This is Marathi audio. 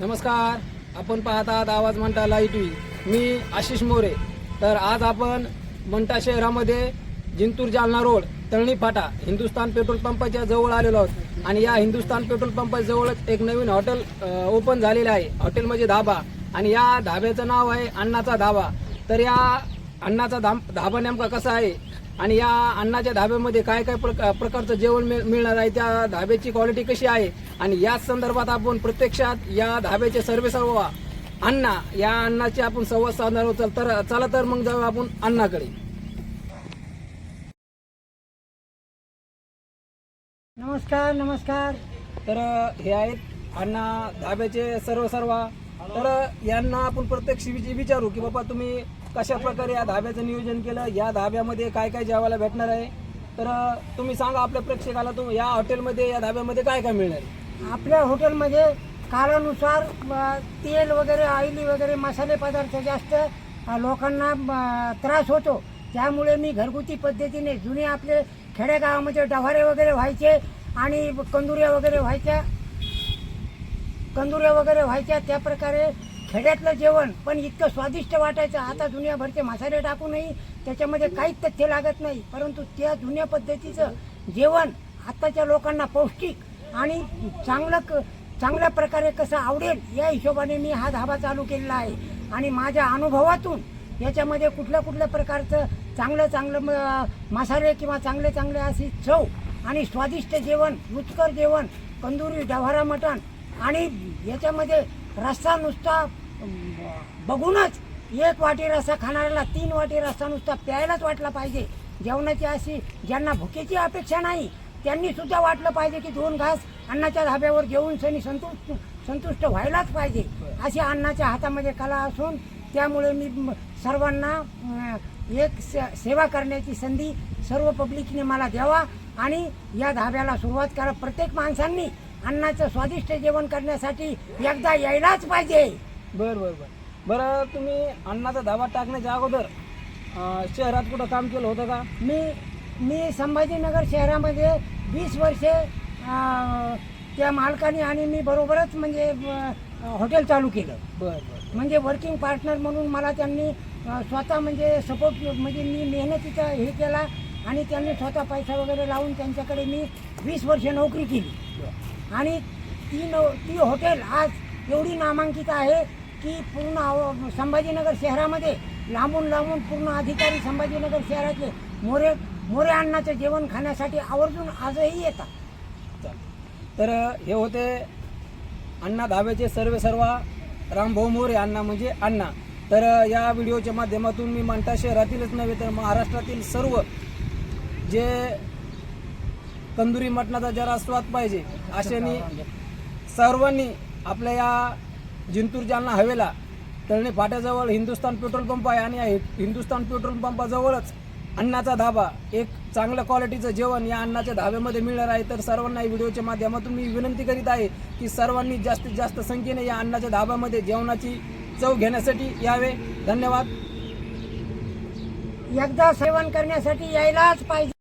नमस्कार. आपण पाहत आहात आवाज म्हणता लाइट वी मी आशिष मोरे. तर आज आपण मंटा शहरामध्ये जिंतूर जालना रोड तळणी फाटा हिंदुस्तान पेट्रोल पंपाच्या जवळ आलेलो आहोत. आणि या हिंदुस्तान पेट्रोल पंपाजवळच एक नवीन हॉटेल ओपन झालेलं आहे. हॉटेल म्हणजे धाबा. आणि या धाब्याचं नाव आहे अण्णाचा धाबा. तर या अण्णाचा धाम- धाबा नेमका कसा आहे? आणि या अण्णाच्या धाब्यामध्ये काय काय प्रक- प्रकारचं जेवण मिळ- मिळणार आहे? त्या धाब्याची क्वालिटी कशी आहे? आणि याच संदर्भात आपण प्रत्यक्षात या धाब्याचे सर्वे सर्व अण्णा या अण्णाचे आपण संवाद साधणार आहोत. चल- तर चला तर मग जाऊ आपण अण्णाकडे नमस्कार नमस्कार. तर हे आहेत अण्णा धाब्याचे सर्व सर्व तर यांना आपण प्रत्यक्ष विचारू की बाबा तुम्ही कशा प्रकारे या धाब्याचं नियोजन केलं या धाब्यामध्ये काय काय जेवायला भेटणार आहे? तर तुम्ही सांगा आपल्या प्रेक्षकाला तुम्ही या हॉटेलमध्ये या धाब्यामध्ये काय काय मिळणार आहे? आपल्या हॉटेलमध्ये काळानुसार तेल वगैरे ऑइली वगैरे मसाले पदार्थ जास्त लोकांना त्रास होतो. त्यामुळे मी घरगुती पद्धतीने जुने आपले खेडेगावामध्ये डव्हारे वगैरे व्हायचे आणि कंदुऱ्या वगैरे व्हायच्या. कंदुऱ्या वगैरे व्हायच्या त्या प्रकारे खेड्यातलं जेवण पण इतकं स्वादिष्ट वाटायचं. आता दुनियाभरचे मसाले टाकूनही त्याच्यामध्ये काहीच तथ्य लागत नाही. परंतु त्या जुन्या पद्धतीचं जेवण आत्ताच्या लोकांना पौष्टिक आणि चांगलं क- चांगल्या प्रकारे कसं आवडेल या हिशोबाने मी हा धाबा चालू केलेला आहे. आणि माझ्या अनुभवातून याच्यामध्ये कुठल्या कुठल्या प्रकारचं चांगलं चांगलं म- मसाले किंवा चांगले चांगले अशी चव आणि स्वादिष्ट जेवण रुचकर जेवण कंदुरी डव्हारा मटण आणि याच्यामध्ये रस्सा नुसता बघूनच एक वाटी रस्सा खाणाऱ्याला तीन वाटी रस्सा नुसता प्यायलाच वाटला पाहिजे. जेवणाची अशी ज्यांना भुकेची अपेक्षा नाही त्यांनी सुद्धा वाटलं पाहिजे की दोन घास अन्नाच्या धाब्यावर जेवून सनी संतुष्ट संतुष्ट व्हायलाच पाहिजे अशी अन्नाच्या हातामध्ये कला असून त्यामुळे मी सर्वांना एक से- सेवा करण्याची संधी सर्व पब्लिकने मला द्यावा आणि या धाब्याला सुरुवात करा. प्रत्येक माणसांनी अन्नाचं स्वादिष्ट जेवण करण्यासाठी एकदा यायलाच पाहिजे. बर बर बर. बरं तुम्ही अण्णाचा धाबा टाकण्याच्या अगोदर अं, शहरात कुठं काम केलं होतं का? मी मी संभाजीनगर शहरामध्ये वीस वर्षे अं, त्या मालकाने आणि मी बरोबरच म्हणजे अं, हॉटेल चालू केलं. बर बर म्हणजे वर्किंग पार्टनर म्हणून मला त्यांनी अं, स्वतः म्हणजे सपोर्ट म्हणजे मी मेहनतीचा हे केला आणि त्यांनी स्वतः पैसा वगैरे लावून त्यांच्याकडे मी वीस वर्ष नोकरी केली. आणि ती न ती हॉटेल आज एवढी नामांकित आहे की पूर्ण आव- संभाजीनगर शहरामध्ये लांबून लांबून पूर्ण अधिकारी संभाजीनगर शहराचे मोरे मोरे अन्नाचं जेवण खाण्यासाठी आवर्जून आजही येतात. तर हे होते अण्णा धाब्याचे सर्व सर्व रामभाऊ मोरे अण्णा म्हणजे अण्णा. तर या व्हिडिओच्या माध्यमातून मी म्हणता शहरातीलच नव्हे तर महाराष्ट्रातील सर्व जे तंदुरी मटणाचा जरा स्वाद पाहिजे. अशाने सर्वांनी आपल्या या जिंतूर जालना हवेला तळणी फाट्याजवळ हिंदुस्तान पेट्रोल पंप आहे आणि या हिंदुस्तान पेट्रोल पंपाजवळच अन्नाचा धाबा एक चांगल्या क्वालिटीचं जेवण या अन्नाच्या धाब्यामध्ये मिळणार आहे. तर सर्वांना या व्हिडिओच्या माध्यमातून मी विनंती करीत आहे की सर्वांनी जास्तीत जास्त संख्येने या अन्नाच्या धाब्यामध्ये जेवणाची चव घेण्यासाठी यावे. धन्यवाद. एकदा सेवन करण्यासाठी यायलाच पाहिजे.